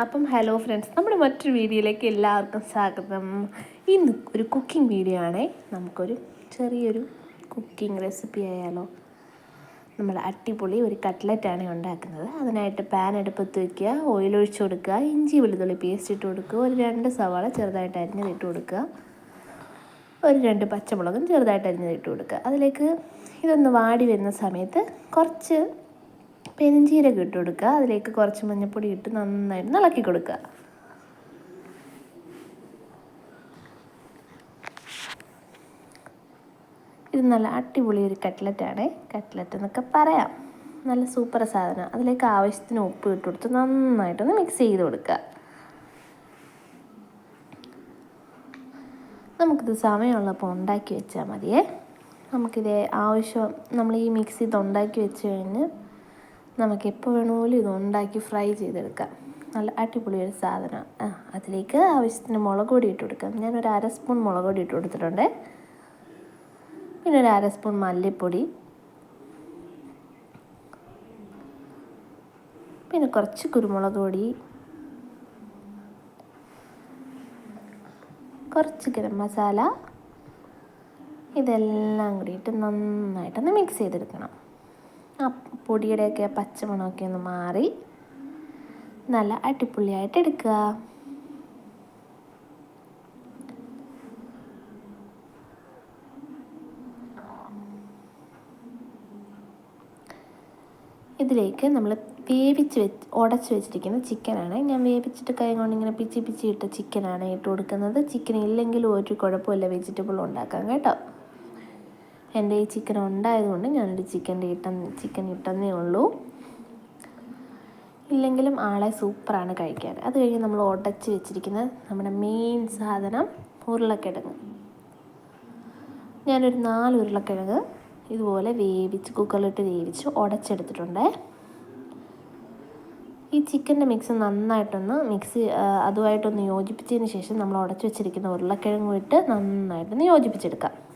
അപ്പം hello friends നമ്മുടെ മറ്റൊരു വീഡിയോയിലേക്ക് എല്ലാവർക്കും സ്വാഗതം. ഇന്ന് ഒരു കുക്കിംഗ് വീഡിയോ ആണേ. നമുക്കൊരു ചെറിയൊരു കുക്കിംഗ് റെസിപ്പി ആയാലോ. നമ്മൾ അട്ടിപ്പൊളി ഒരു കട്ട്ലറ്റാണ് ഉണ്ടാക്കുന്നത്. അതിനായിട്ട് പാൻ അടുപ്പത്ത് വയ്ക്കുക ഓയിൽ ഒഴിച്ച് കൊടുക്കുക ഇഞ്ചി വെളുത്തുള്ളി പേസ്റ്റ് ഇട്ട് കൊടുക്കുക ഒരു രണ്ട് സവാള ചെറുതായിട്ട് അരിഞ്ഞത് ഇട്ട് കൊടുക്കുക ഒരു രണ്ട് പച്ചമുളകും ചെറുതായിട്ട് അരിഞ്ഞത് ഇട്ട് കൊടുക്കുക. അതിലേക്ക് ഇതൊന്ന് വാടി വരുന്ന സമയത്ത് കുറച്ച് പെരുംജീരകം ഇട്ട് കൊടുക്കുക. അതിലേക്ക് കുറച്ച് മഞ്ഞൾപ്പൊടി ഇട്ട് നന്നായിട്ട് ഇളക്കി കൊടുക്കുക. ഇത് നല്ല അടിപൊളി ഒരു കട്ട്ലറ്റാണ് കട്ട്ലറ്റ് എന്നൊക്കെ പറയാം. നല്ല സൂപ്പർ സാധനം. അതിലേക്ക് ആവശ്യത്തിന് ഉപ്പ് ഇട്ട് കൊടുത്ത് നന്നായിട്ടൊന്ന് മിക്സ് ചെയ്ത് കൊടുക്കുക. നമുക്കിത് സമയമുള്ളപ്പോൾ ഉണ്ടാക്കി വെച്ചാൽ മതിയേ. നമുക്കിത് ആവശ്യം നമ്മൾ ഈ മിക്സി ഇത് ഉണ്ടാക്കി വെച്ച് കഴിഞ്ഞ് നമുക്ക് എപ്പോൾ വേണമെങ്കിലും ഇത് ഉണ്ടാക്കി ഫ്രൈ ചെയ്തെടുക്കാം. നല്ല അടിപൊളി ഒരു സാധനം. ആ അതിലേക്ക് ആവശ്യത്തിന് മുളക് പൊടി ഇട്ട് കൊടുക്കാം. ഞാനൊരു അര സ്പൂൺ മുളക് പൊടി ഇട്ട് കൊടുത്തിട്ടുണ്ട്. പിന്നെ ഒരു അര സ്പൂൺ മല്ലിപ്പൊടി. പിന്നെ കുറച്ച് കുരുമുളക് പൊടി. കുറച്ച് ഗരം മസാല. ഇതെല്ലാം കൂടിയിട്ട് നന്നായിട്ടൊന്ന് മിക്സ് ചെയ്തെടുക്കണം. പൊടിയുടെയൊക്കെ പച്ചമണമൊക്കെ ഒന്ന് മാറി നല്ല അടിപൊളിയായിട്ട് എടുക്കുക. ഇതിലേക്ക് നമ്മൾ വേവിച്ച് വെച്ച് ഉടച്ച് വെച്ചിരിക്കുന്ന ചിക്കനാണ്. ഞാൻ വേവിച്ചിട്ട് കൈ കൊണ്ട് ഇങ്ങനെ പിച്ചി പിച്ചി ഇട്ട ചിക്കനാണ് ഇട്ട് കൊടുക്കുന്നത്. ചിക്കൻ ഇല്ലെങ്കിലും ഒരു കുഴപ്പമില്ല. വെജിറ്റബിൾ ഉണ്ടാക്കാം കേട്ടോ. എന്റെ ഈ ചിക്കൻ ഉണ്ടായതുകൊണ്ട് ഞാനൊരു ചിക്കന്റെ ഇട്ട ചിക്കൻ ഇട്ടെന്നേ ഉള്ളൂ. ഇല്ലെങ്കിലും ആളെ സൂപ്പറാണ് കഴിക്കാൻ. അത് കഴിഞ്ഞ് നമ്മൾ ഉടച്ച് വെച്ചിരിക്കുന്ന നമ്മുടെ മെയിൻ സാധനം ഉരുളക്കിഴങ്ങ്. ഞാനൊരു നാല് ഉരുളക്കിഴങ്ങ് ഇതുപോലെ വേവിച്ച് കുക്കറിലിട്ട് വേവിച്ച് ഉടച്ചെടുത്തിട്ടുണ്ട്. ഈ ചിക്കന്റെ മിക്സ് നന്നായിട്ടൊന്ന് മിക്സ് അതുമായിട്ടൊന്ന് യോജിപ്പിച്ചതിന് ശേഷം നമ്മൾ ഉടച്ചു വെച്ചിരിക്കുന്ന ഉരുളക്കിഴങ്ങ് ഇട്ട് നന്നായിട്ടൊന്ന് യോജിപ്പിച്ചെടുക്കാം.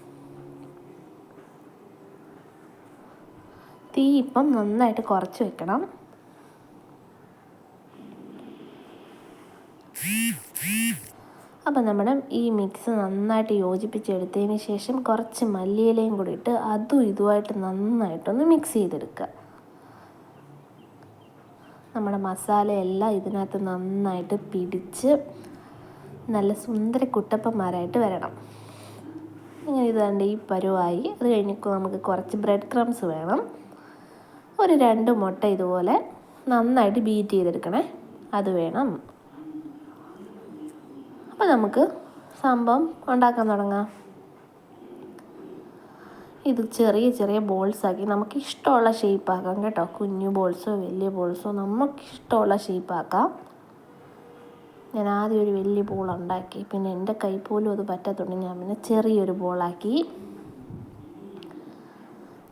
തീ ഇപ്പം നന്നായിട്ട് കുറച്ച് വെക്കണം. അപ്പം നമ്മുടെ ഈ മിക്സ് നന്നായിട്ട് യോജിപ്പിച്ചെടുത്തതിന് ശേഷം കുറച്ച് മല്ലിയിലയും കൂടി ഇട്ട് അതും ഇതുമായിട്ട് നന്നായിട്ടൊന്ന് മിക്സ് ചെയ്തെടുക്കുക. നമ്മുടെ മസാലയെല്ലാം ഇതിനകത്ത് നന്നായിട്ട് പിടിച്ച് നല്ല സുന്ദര കുട്ടപ്പന്മാരായിട്ട് വരണം. ഇങ്ങനെ ഇതാണ്ട് ഈ പരുവായി. അത് കഴിഞ്ഞ് നമുക്ക് കുറച്ച് ബ്രെഡ് ക്രംസ് വേണം. ഒരു രണ്ട് മുട്ട ഇതുപോലെ നന്നായിട്ട് ബീറ്റ് ചെയ്തെടുക്കണേ. അത് വേണം. അപ്പോൾ നമുക്ക് സംഭവം ഉണ്ടാക്കാൻ തുടങ്ങാം. ഇത് ചെറിയ ചെറിയ ബോൾസ് ആക്കി നമുക്ക് ഇഷ്ടമുള്ള ഷേപ്പ് ആക്കാം കേട്ടോ. കുഞ്ഞു ബോൾസോ വലിയ ബോൾസോ നമുക്ക് ഇഷ്ടമുള്ള ഷേപ്പ് ആക്കാം. ഞാൻ ആദ്യം ഒരു വലിയ ബോൾ ഉണ്ടാക്കി. പിന്നെ എന്റെ കൈ പോലും അത് പറ്റത്തുണ്ട്. ഞാൻ പിന്നെ ചെറിയൊരു ബോളാക്കി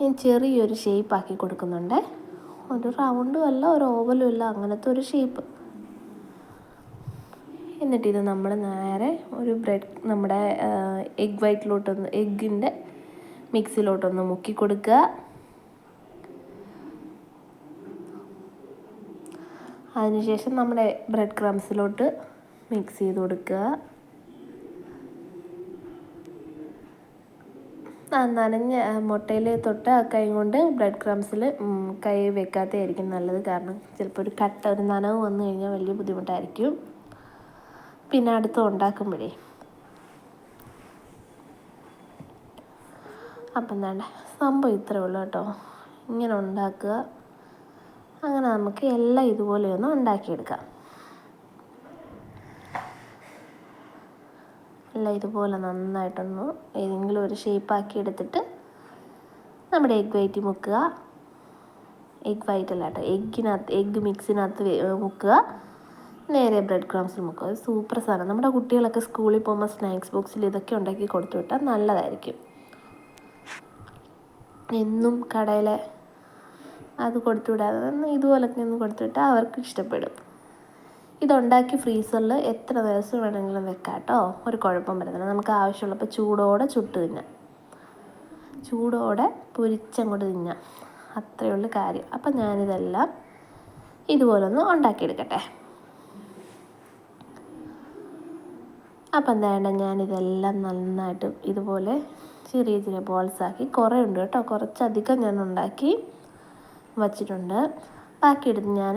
ഞാൻ ചെറിയൊരു ഷേപ്പ് ആക്കി കൊടുക്കുന്നുണ്ട്. ഒരു റൗണ്ടും അല്ല ഒരു ഓവലും അല്ല അങ്ങനത്തെ ഒരു ഷേപ്പ് എന്നിട്ട് ഇത് നമ്മൾ നേരെ ഒരു ബ്രെഡ് നമ്മുടെ എഗ് വൈറ്റിലോട്ടൊന്ന് എഗ്ഗിന്റെ മിക്സിലോട്ടൊന്ന് മുക്കി കൊടുക്കുക. അതിനുശേഷം നമ്മുടെ ബ്രെഡ് ക്രംസിലോട്ട് മിക്സ് ചെയ്ത് കൊടുക്കുക. നനഞ്ഞ മുട്ടയിൽ തൊട്ട് ആ കൈ കൊണ്ട് ബ്രെഡ് ക്രംസിൽ കൈ വെക്കാത്തതായിരിക്കും നല്ലത്. കാരണം ചിലപ്പോൾ ഒരു കട്ട ഒരു നനവ് വന്നു കഴിഞ്ഞാൽ വലിയ ബുദ്ധിമുട്ടായിരിക്കും. പിന്നെ അടുത്ത് ഉണ്ടാക്കുമ്പോഴേ. അപ്പം എന്താണ്ട് സംഭവം ഇത്രയേ ഉള്ളൂ കേട്ടോ. ഇങ്ങനെ ഉണ്ടാക്കുക. അങ്ങനെ നമുക്ക് എല്ലാം ഇതുപോലെ ഒന്ന് ഉണ്ടാക്കിയെടുക്കാം. എല്ലാം ഇതുപോലെ നന്നായിട്ടൊന്ന് ഏതെങ്കിലും ഒരു ഷേപ്പാക്കി എടുത്തിട്ട് നമ്മുടെ എഗ് വൈറ്റ് മുക്കുക. എഗ് വൈറ്റ് അല്ല കേട്ടോ എഗ്ഗിനകത്ത് എഗ്ഗ് മിക്സിനകത്ത് മുക്കുക. നേരെ ബ്രെഡ് ക്രംസിൽ മുക്കുക. സൂപ്പർ സാധനം. നമ്മുടെ കുട്ടികളൊക്കെ സ്കൂളിൽ പോകുമ്പോൾ സ്നാക്സ് ബോക്സിൽ ഇതൊക്കെ ഉണ്ടാക്കി കൊടുത്തു വിട്ടാൽ നല്ലതായിരിക്കും. എന്നും കടയിലെ അത് കൊടുത്തു വിടാതെ ഇതുപോലൊക്കെ ഒന്ന് കൊടുത്തു വിട്ടാൽ അവർക്ക് ഇഷ്ടപ്പെടും. ഇതുണ്ടാക്കി ഫ്രീസറിൽ എത്ര ദിവസം വേണമെങ്കിലും വെക്കാം കേട്ടോ ഒരു കുഴപ്പം വരുന്നില്ല. നമുക്ക് ആവശ്യമുള്ളപ്പോൾ ചൂടോടെ ചുട്ട് തിന്നാം. ചൂടോടെ പൊരിച്ചങ്ങോട്ട് തിന്നാം. അത്രയേ ഉള്ളൂ കാര്യം. അപ്പം ഞാനിതെല്ലാം ഇതുപോലൊന്ന് ഉണ്ടാക്കിയെടുക്കട്ടെ. അപ്പം എന്താ ഞാനിതെല്ലാം നന്നായിട്ട് ഇതുപോലെ ചെറിയ ചെറിയ ബോൾസാക്കി കുറേ ഉണ്ട് കേട്ടോ. കുറച്ചധികം ഞാൻ ഉണ്ടാക്കി വച്ചിട്ടുണ്ട്. ബാക്കിയെടുത്ത് ഞാൻ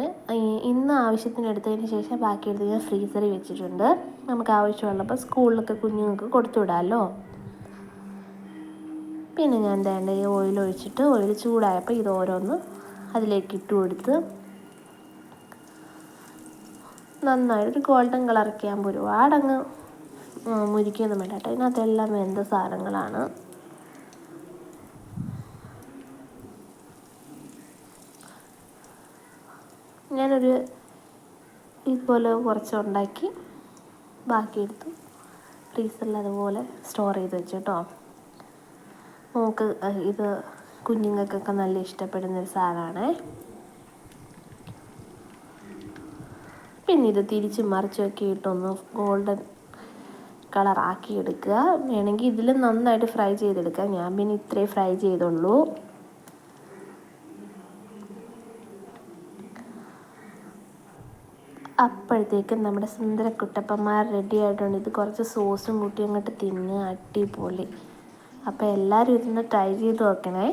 ഇന്ന് ആവശ്യത്തിന് എടുത്തതിന് ശേഷം ബാക്കിയെടുത്ത് ഞാൻ ഫ്രീസറിൽ വെച്ചിട്ടുണ്ട്. നമുക്ക് ആവശ്യമുള്ളപ്പോൾ സ്കൂളിലൊക്കെ കുഞ്ഞുങ്ങൾക്ക് കൊടുത്തു വിടാമല്ലോ പിന്നെ ഞാൻ വേണ്ട ഈ ഓയിൽ ഒഴിച്ചിട്ട് ഓയിൽ ചൂടായപ്പോൾ ഇത് ഓരോന്ന് അതിലേക്ക് ഇട്ട് കൊടുത്ത് നന്നായിട്ട് ഗോൾഡൻ കളർ കളറൊക്കെ ആകുമ്പോൾ ഒരുപാടങ്ങ് മുരിക്കൊന്നും വേണ്ട കേട്ടോ. ഇതിനകത്തെല്ലാം വെന്ത സാധനങ്ങളാണ്. ഞാനൊരു ഇതുപോലെ കുറച്ച് ഉണ്ടാക്കി ബാക്കി എടുത്തു. ഫ്രീസറിൽ അതുപോലെ സ്റ്റോർ ചെയ്ത് വെച്ചു കേട്ടോ നമുക്ക് ഇത് കുഞ്ഞുങ്ങൾക്കൊക്കെ നല്ല ഇഷ്ടപ്പെടുന്നൊരു സാധനമാണ്. പിന്നെ ഇത് തിരിച്ച് മറിച്ചൊക്കെ ഇട്ടൊന്ന് ഗോൾഡൻ കളറാക്കി എടുക്കുക. വേണമെങ്കിൽ ഇതിൽ നന്നായിട്ട് ഫ്രൈ ചെയ്തെടുക്കുക ഞാൻ പിന്നെ ഇത്രേ ഫ്രൈ ചെയ്തുള്ളൂ. അപ്പോഴത്തേക്കും നമ്മുടെ സുന്ദര കുട്ടപ്പന്മാർ റെഡി ആയിട്ടുണ്ട് ഇത് കുറച്ച് സോസും കൂട്ടി അങ്ങോട്ട് തിന്ന് അടിപൊളി. അപ്പോൾ എല്ലാവരും ഇതൊന്ന് ട്രൈ ചെയ്ത് നോക്കണേ.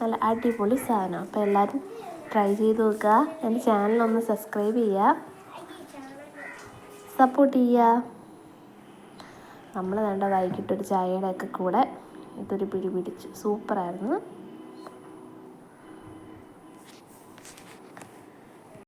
നല്ല അടിപൊളി സാധനം. അപ്പോൾ എല്ലാവരും ട്രൈ ചെയ്ത് നോക്കുക. എന്റെ ചാനലൊന്ന് സബ്സ്ക്രൈബ് ചെയ്യുക. സപ്പോർട്ട് ചെയ്യുക. നമ്മൾ വേണ്ട വൈകിട്ടൊരു ചായയുടെ ഒക്കെ കൂടെ ഇതൊരു പിടി പിടിച്ചു. സൂപ്പറായിരുന്നു.